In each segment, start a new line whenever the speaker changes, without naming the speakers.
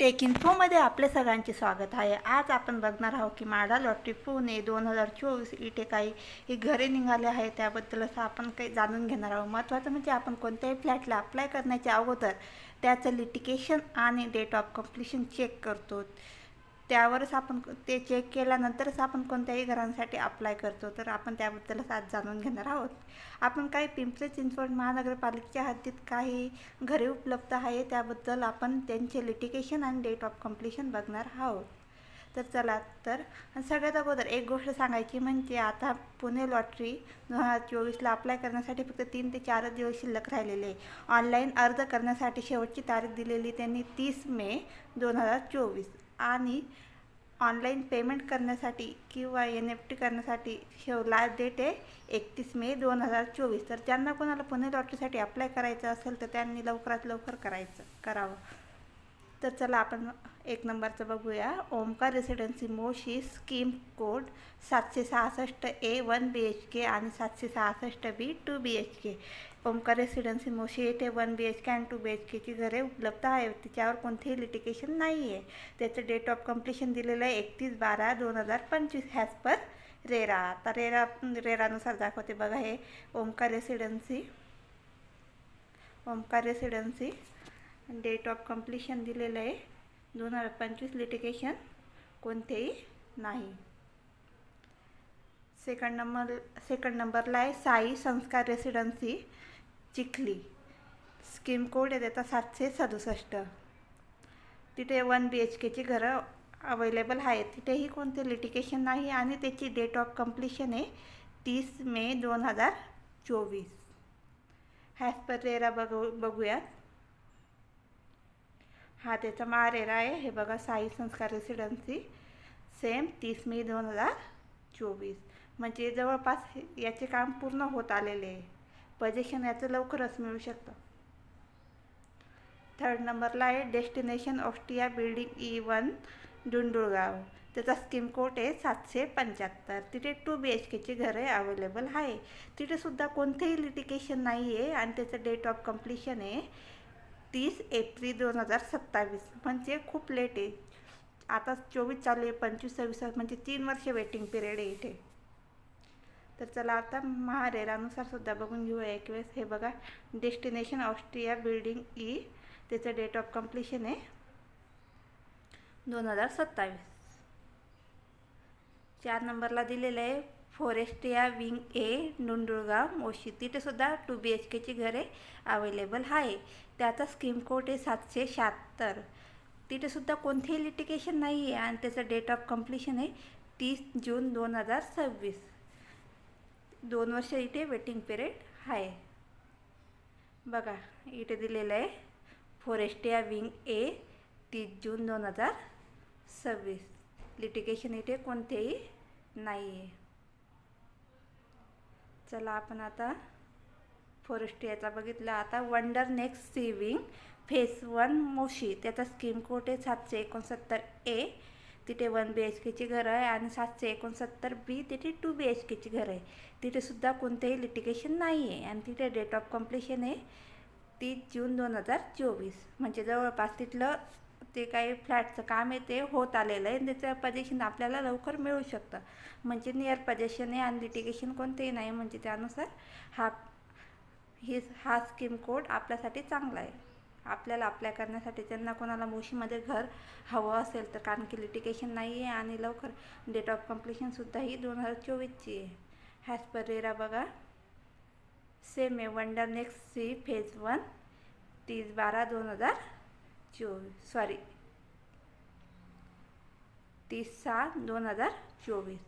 Take इन्फोमध्ये आपले सगळ्यांचे स्वागत आहे. आज आपण बघणार आहोत की माडा लॉटरी पुणे दोन हजार चोवीस इथे काही ही घरे निघाले आहे त्याबद्दल असं आपण काही जाणून घेणार आहोत. महत्त्वाचं म्हणजे आपण कोणत्याही फ्लॅटला अप्लाय करण्याच्या अगोदर त्याचं लिटिकेशन आणि डेट ऑफ कम्प्लिशन चेक करतो. त्यावरच आपण ते चेक केल्यानंतरच आपण कोणत्याही घरांसाठी अप्लाय करतो. तर आपण त्याबद्दलच आज जाणून घेणार आहोत. आपण काही पिंपरी चिंचवड महानगरपालिकेच्या हद्दीत काही घरे उपलब्ध आहे त्याबद्दल आपण त्यांचे लिटिकेशन आणि डेट ऑफ कम्प्लिशन बघणार आहोत. तर चला तर सगळ्यात अगोदर एक गोष्ट सांगायची म्हणजे आता पुणे लॉटरी दोन हजार चोवीसला अप्लाय करण्यासाठी फक्त तीन ते चारच दिवस शिल्लक राहिलेले आहे. ऑनलाईन अर्ज करण्यासाठी शेवटची तारीख दिलेली त्यांनी तीस मे दोन हजार चोवीस. आणि ऑनलाईन पेमेंट करण्यासाठी किंवा एन एफ टी करण्यासाठी शेव लास्ट डेट आहे एकतीस मे दोन हजार चोवीस. तर ज्यांना कोणाला पुणे लॉटरीसाठी अप्लाय करायचं असेल तर त्यांनी लवकरात लवकर करायचं करावं. तर चला आपण एक नंबरचं बघूया. Omkar residency Moshi scheme code सातशे सहासष्ट ए वन बी एच के आणि सातशे सहासष्ट B two B H K Omkar residency Moshi येथे वन बी एच के आणि टू बी एच केची घरे उपलब्ध आहे तिच्यावर कोणतेही लिटिकेशन नाही आहे त्याचं डेट ऑफ कम्प्लिशन दिलेलं आहे एकतीस बारा दोन हजार पंचवीस हॅज पर रेरा. आता रेरा रेरानुसार दाखवते बघा हे. Omkar residency Omkar residency date of completion दिलेलं आहे. दोन हजार पंचवीस लिटिकेशन कोणतेही नाही. सेकंड नंबर सेकंड नंबरला आहे साई संस्कार रेसिडेन्सी चिखली. स्कीम कोड आहे त्याचा सातशे सदुसष्ट. तिथे वन बी एच केची घरं अवेलेबल आहेत. तिथेही कोणते लिटिकेशन नाही आणि त्याची डेट ऑफ कम्प्लिशन आहे तीस मे दोन हजार चोवीस. हॅज पर रेरा बघू बघूयात. हा त्याचा मारेरा आहे. हे बघा साई संस्कार रेसिडेन्सी सेम तीस मे दोन हजार चोवीस. म्हणजे जवळपास याचे काम पूर्ण होत आलेले आहे. पजेशन याचं लवकरच मिळू शकतं. थर्ड नंबरला आहे destination Austria building E one डुंडुळगाव. त्याचा स्कीम कोड आहे सातशे पंच्याहत्तर. तिथे टू बी एच केची घरे अवेलेबल आहे. तिथेसुद्धा कोणतेही लिटिकेशन नाही आहे आणि त्याचं डेट ऑफ कम्प्लिशन आहे तीस एप्रिल दोन हजार सत्तावीस. म्हणजे खूप लेट आहे. आता चोवीस चालू आहे पंचवीस सव्वीस म्हणजे तीन वर्ष वेटिंग पिरियड आहे इथे. तर चला आता महारेरानुसार सुद्धा बघून घेऊया. एक वेळेस हे बघा डेस्टिनेशन ऑस्ट्रिया बिल्डिंग ई त्याचं डेट ऑफ कम्प्लिशन आहे दोन हजार सत्तावीस. चार नंबरला दिलेलं आहे. Forestia wing A Dudulgaon Moshi तिथेसुद्धा टू बी एच केची घरे अवेलेबल आहे. त्याचा स्कीम कोड आहे सातशे शहात्तर. तिथेसुद्धा कोणतेही लिटिकेशन नाही आहे आणि त्याचं डेट ऑफ कम्प्लिशन आहे तीस जून दोन हजार सव्वीस. दोन वर्ष इथे वेटिंग पिरियड आहे. बघा इथे दिलेलं आहे. फॉरेस्टिया विंग ए तीस जून दोन हजार सव्वीस. लिटिकेशन इथे कोणतेही नाही आहे चला आपण आता फॉरेस्टियाचा बघितला. आता वंडर नेक्स्ट सिविंग फेस वन मोशी त्याचा स्कीम कोट आहे सातशे एकोणसत्तर ए तिथे वन बी एच केची घरं आहे आणि सातशे एकोणसत्तर बी तिथे टू बी एच केची घरं आहे. तिथेसुद्धा कोणतेही लिटिकेशन नाही आहे आणि तिथे डेट ऑफ कम्प्लिशन आहे तीस जून दोन हजार चोवीस. म्हणजे जवळपास तिथलं ते काही फ्लॅटचं काम आहे ते होत आलेलं आहे. आणि त्याचं पजेशन आपल्याला लवकर मिळू शकतं. म्हणजे नियर पजेशन आहे आणि लिटिगेशन कोणतेही नाही. म्हणजे त्यानुसार हा ही हा स्कीम कोड आपल्यासाठी चांगला आहे. आपल्याला अप्लाय करण्यासाठी त्यांना कोणाला मोशीमध्ये घर हवं असेल तर कारण की लिटिगेशन नाही आहे आणि लवकर डेट ऑफ कम्प्लिशनसुद्धा ही दोन हजार चोवीसची आहे. हॅज पर रेरा बघा सेम आहे. Wonder next C phase one तीस बारा दोन हजार चोवीस सॉरी तीस सहा दोन हजार चोवीस.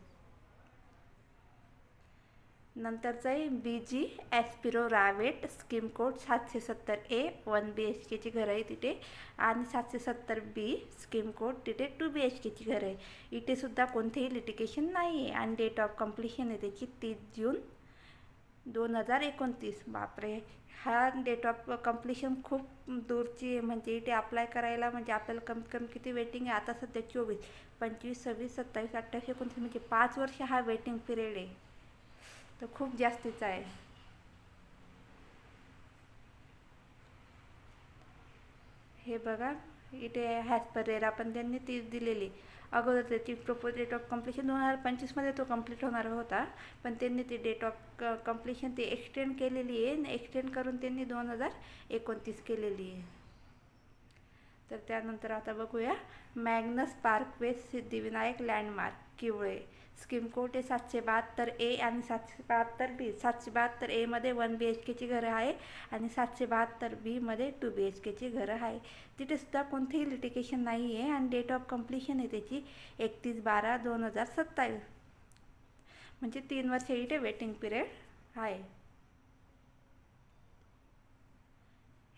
नंतरचं आहे B G Aspiro Ravet scheme code सातशे सत्तर ए वन बी एच केची घरं आहे तिथे. आणि सातशे सत्तर बी स्कीम कोड तिथे टू बी एच केची घरं आहे. इथे सुद्धा कोणतेही लिटिकेशन नाही आहे आणि डेट ऑफ कम्प्लिशन आहे त्याची तीस जून दोन हजार एकोणतीस. बापरे. हा डेट ऑफ कम्प्लिशन खूप दूरची आहे. म्हणजे इथे अप्लाय करायला म्हणजे आपल्याला कमीत कमी किती वेटिंग आहे? आता सध्या चोवीस. पंचवीस सव्वीस सत्तावीस अठ्ठावीस एकोणतीस म्हणजे पाच वर्ष हा वेटिंग पिरियड आहे. तर खूप जास्तीचा आहे. हे बघा. इथे हॅज पर रेरा पण त्यांनी तीच दिलेली. अगोदर त्याची प्रपोज डेट ऑफ कम्प्लिशन दोन हजार पंचवीसमध्ये तो कंप्लीट होणार होता. पण त्यांनी ती डेट ऑफ कम्प्लिशन ती एक्सटेंड केलेली आहे आणि एक्सटेंड करून त्यांनी दोन हजार एकोणतीस केलेली आहे. तर त्यानंतर आता बघूया. Magnus Parkway Siddhivinayak landmark Kiwale. Scheme code आहे सातशे बहात्तर ए आणि सातशे बहात्तर बी. सातशे बहात्तर एमध्ये वन बी एच केची घरं आहे आणि सातशे बहात्तर बीमध्ये टू बी एच केची घरं आहे. तिथे सुद्धा कोणतेही लिटिकेशन नाही आहे आणि डेट ऑफ कम्प्लिशन आहे त्याची एकतीस बारा दोन हजार सत्तावीस. म्हणजे तीन वर्ष इथे वेटिंग पिरियड आहे.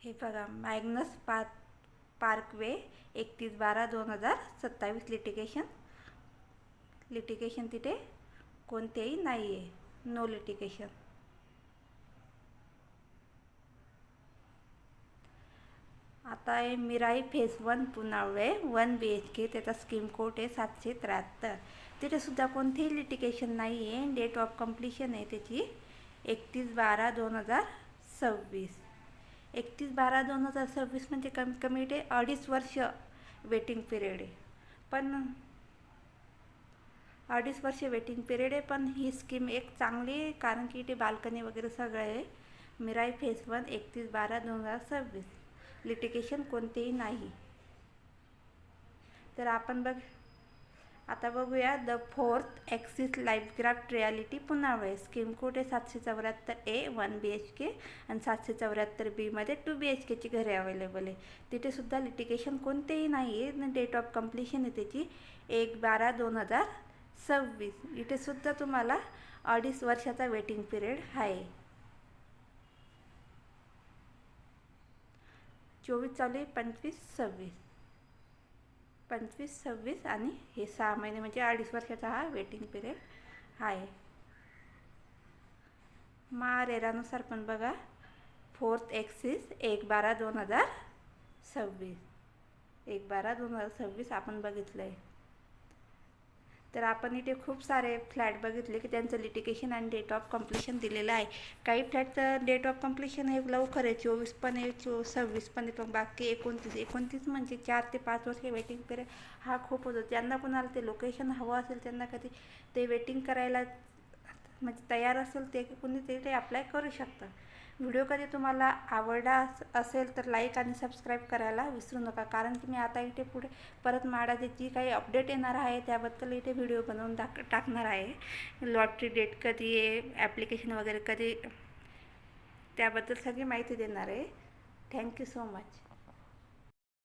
हे बघा मॅग्नस पार्क पार्कवे एकतीस बारा दोन हजार सत्तावीस लिटिकेशन लिटिगेशन तिथे कोणतेही नाही आहे नो लिटिगेशन आता आहे Mirai phase one Punawale one B H K त्याचा स्कीम कोड आहे सातशे त्र्याहत्तर. तिथेसुद्धा कोणतेही लिटिगेशन नाही आहे डेट ऑफ कम्प्लिशन आहे त्याची एकतीस बारा दोन हजार सव्वीस. एकतीस बारा दोन हजार सव्वीस म्हणजे कमीत कमी ते अडीच वर्ष वेटिंग पिरियड आहे. पण अडीच वर्षे वेटिंग पिरियड आहे पण ही स्कीम एक चांगली आहे कारण की इथे बाल्कनी वगैरे सगळं आहे. मिराई फेस वन एकतीस बारा दोन हजार सव्वीस. लिटिकेशन कोणतेही नाही. तर आपण बघ आता बघूया the fourth axis lifecraft realty पुन्हा वेळ स्कीम कोड आहे सातशे चौऱ्याहत्तर ए वन बी एच के आणि सातशे चौऱ्याहत्तर बीमध्ये टू बी एच केची घरे अवेलेबल आहे. तिथेसुद्धा लिटिकेशन कोणतेही नाही आहे डेट ऑफ कम्प्लिशन आहे त्याची एक बारा दोन हजार सव्वीस. इथे सुद्धा तुम्हाला अडीच वर्षाचा वेटिंग पिरियड आहे. चोवीस चालू आहे पंचवीस सव्वीस. पंचवीस सव्वीस आणि हे सहा महिने म्हणजे अडीच वर्षाचा हा वेटिंग पिरियड आहे. मारेरानुसार पण बघा. फोर्थ एक्सिस एक बारा दोन हजार सव्वीस. एक बारा दोन हजार सव्वीस आपण बघितलं आहे तर आपण इथे खूप सारे फ्लॅट बघितले की त्यांचं लिटिकेशन आणि डेट ऑफ कम्प्लिशन दिलेलं आहे. काही फ्लॅटचं डेट ऑफ कम्प्लिशन हे लवकर आहे चोवीस पण आहे चो सव्वीस पण आहे पण बाकी एकोणतीस एकोणतीस म्हणजे चार ते पाच वर्ष वेटिंग पिरियड हा खूप होतो. ज्यांना कोणाला ते लोकेशन हवं असेल त्यांना कधी ते वेटिंग करायला म्हणजे तयार असेल ते कोणी ते ते अप्लाय करू शकतं. व्हिडिओ कधी तुम्हाला आवडला असेल तर लाईक आणि सबस्क्राईब करायला विसरू नका. कारण की मी आता इथे पुढे परत माडाची जी काही अपडेट येणार आहे त्याबद्दल इथे व्हिडिओ बनवून टाक टाकणार आहे. लॉटरी डेट कधी आहे ॲप्लिकेशन वगैरे कधी त्याबद्दल सगळी माहिती देणार आहे. Thank you so much.